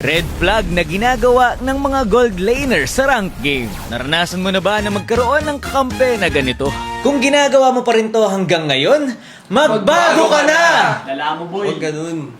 Red flag na ginagawa ng mga gold laner sa rank game. Naranasan mo na ba na magkaroon ng kakampi na ganito? Kung ginagawa mo pa rin to hanggang ngayon, magbago ka na! Lala mo, boy. Huwag ganun.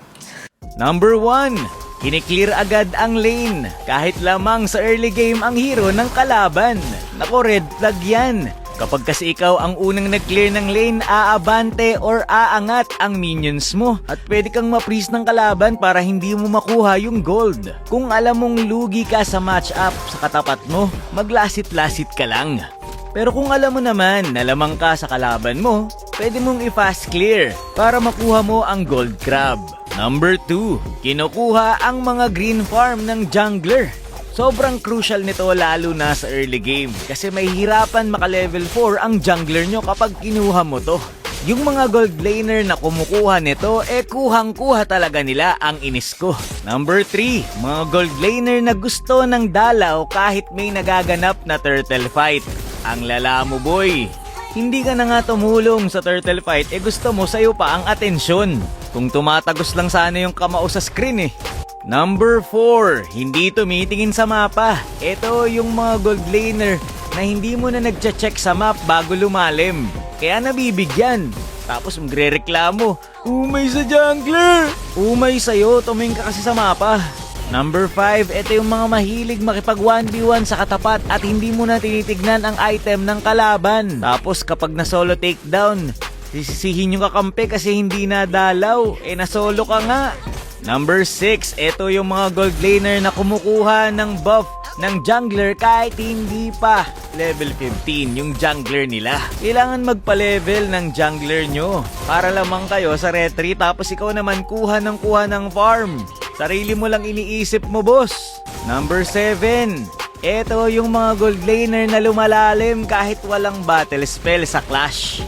Number 1. Kiniklear agad ang lane kahit lamang sa early game ang hero ng kalaban. Nako red flag yan. Kapag kasi ikaw ang unang nag-clear ng lane, aabante or aangat ang minions mo at pwede kang ma-freeze ng kalaban para hindi mo makuha yung gold. Kung alam mong lugi ka sa match-up sa katapat mo, maglasit-lasit ka lang. Pero kung alam mo naman na lamang ka sa kalaban mo, pwede mong i-fast clear para makuha mo ang gold crab. Number 2, kinukuha ang mga green farm ng jungler. Sobrang crucial nito lalo na sa early game kasi may hirapan maka-level 4 ang jungler nyo kapag kinuha mo to. Yung mga gold laner na kumukuha nito, eh kuhang-kuha talaga nila ang inis ko. Number 3, mga gold laner na gusto ng dalaw kahit may nagaganap na turtle fight. Ang lala mo boy, hindi ka na nga tumulong sa turtle fight, eh gusto mo sa'yo pa ang atensyon. Kung tumatagos lang sana yung kamao sa screen eh. Number 4, hindi tumitingin sa mapa. Ito yung mga gold laner na hindi mo na nagcha-check sa map bago lumalim. Kaya nabibigyan. Tapos magre-reklamo, umay sa jungler! Umay sa'yo, tumingin ka kasi sa mapa. Number 5, ito yung mga mahilig makipag 1v1 sa katapat at hindi mo na tinitignan ang item ng kalaban. Tapos kapag na solo takedown, sisisihin yung kakampi kasi hindi nadalaw. Eh nasolo ka nga. Number 6, ito yung mga gold laner na kumukuha ng buff ng jungler kahit hindi pa level 15 yung jungler nila. Kailangan magpa-level ng jungler nyo para lamang kayo sa retry tapos ikaw naman kuha ng kuha ng farm. Sarili mo lang iniisip mo, boss. Number 7, ito yung mga gold laner na lumalalim kahit walang battle spell sa Clash.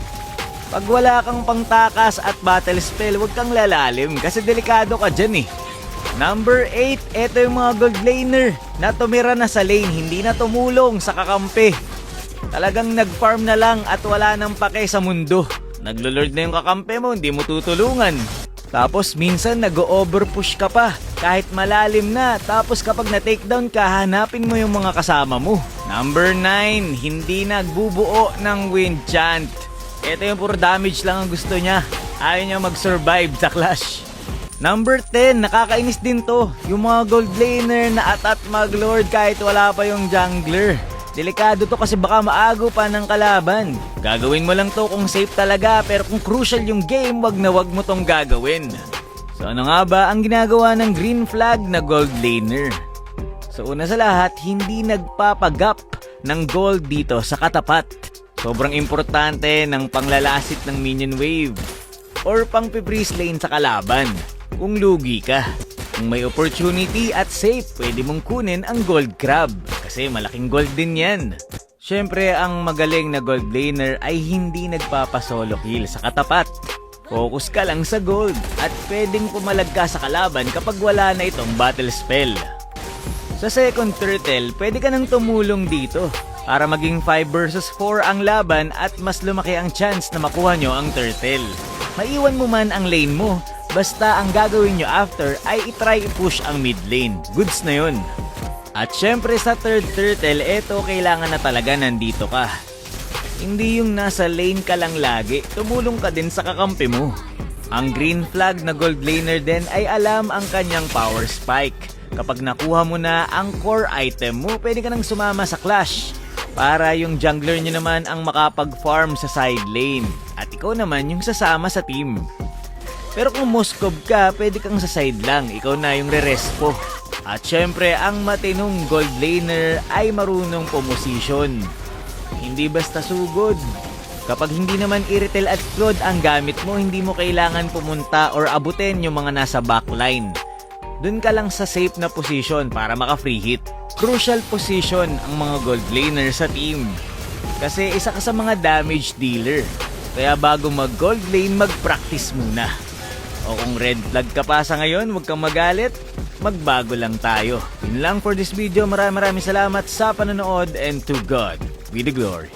Pag wala kang pangtakas at battle spell, huwag kang lalalim kasi delikado ka dyan eh. Number 8, ito yung mga gold laner na tumira na sa lane, hindi na tumulong sa kakampi. Talagang nag-farm na lang at wala nang pake sa mundo. Naglo-lord na yung kakampi mo, hindi mo tutulungan. Tapos minsan nag-overpush ka pa kahit malalim na. Tapos kapag na-takedown ka, hanapin mo yung mga kasama mo. Number 9, hindi nagbubuo ng wind chant. Ito yung puro damage lang ang gusto niya. Ayaw niya mag-survive sa clash. Number 10, nakakainis din to. Yung mga gold laner na atat mag-lord kahit wala pa yung jungler. Delikado to kasi baka maago pa ng kalaban. Gagawin mo lang to kung safe talaga pero kung crucial yung game, wag na wag mo tong gagawin. So ano nga ba ang ginagawa ng green flag na gold laner? So una sa lahat, hindi nagpapagap ng gold dito sa katapat. Sobrang importante ng panglalasit ng minion wave or pang freeze lane sa kalaban kung lugi ka. Kung may opportunity at safe, pwede mong kunin ang gold crab kasi malaking gold din yan. Siyempre, ang magaling na gold laner ay hindi nagpapasolo kill sa katapat. Focus ka lang sa gold at pwedeng pumalag ka sa kalaban kapag wala na itong battle spell. Sa second turtle, pwede ka nang tumulong dito para maging 5 versus 4 ang laban at mas lumaki ang chance na makuha nyo ang turtle. Maiwan mo man ang lane mo, basta ang gagawin nyo after ay itry i-push ang mid lane. Goods na yun. At syempre sa third turtle, eto kailangan na talaga nandito ka. Hindi yung nasa lane ka lang lagi, tumulong ka din sa kakampi mo. Ang green flag na gold laner din ay alam ang kanyang power spike. Kapag nakuha mo na ang core item mo, pwede ka nang sumama sa clash. Para yung jungler nyo naman ang makapag-farm sa side lane. At ikaw naman yung sasama sa team. Pero kung Moskov ka, pwede kang sa side lang. Ikaw na yung re-respo. At syempre, ang matinong gold laner ay marunong pumosisyon. Hindi basta sugod. Kapag hindi naman irretel at flood ang gamit mo, hindi mo kailangan pumunta or abutin yung mga nasa backline. Doon ka lang sa safe na position para maka-free hit. Crucial position ang mga gold laner sa team. Kasi isa ka sa mga damage dealer. Kaya bago mag-gold lane, mag-practice muna. O kung red flag ka pa sa ngayon, huwag kang magalit. Magbago lang tayo. Yun lang for this video. Maraming maraming salamat sa panonood and to God be the glory.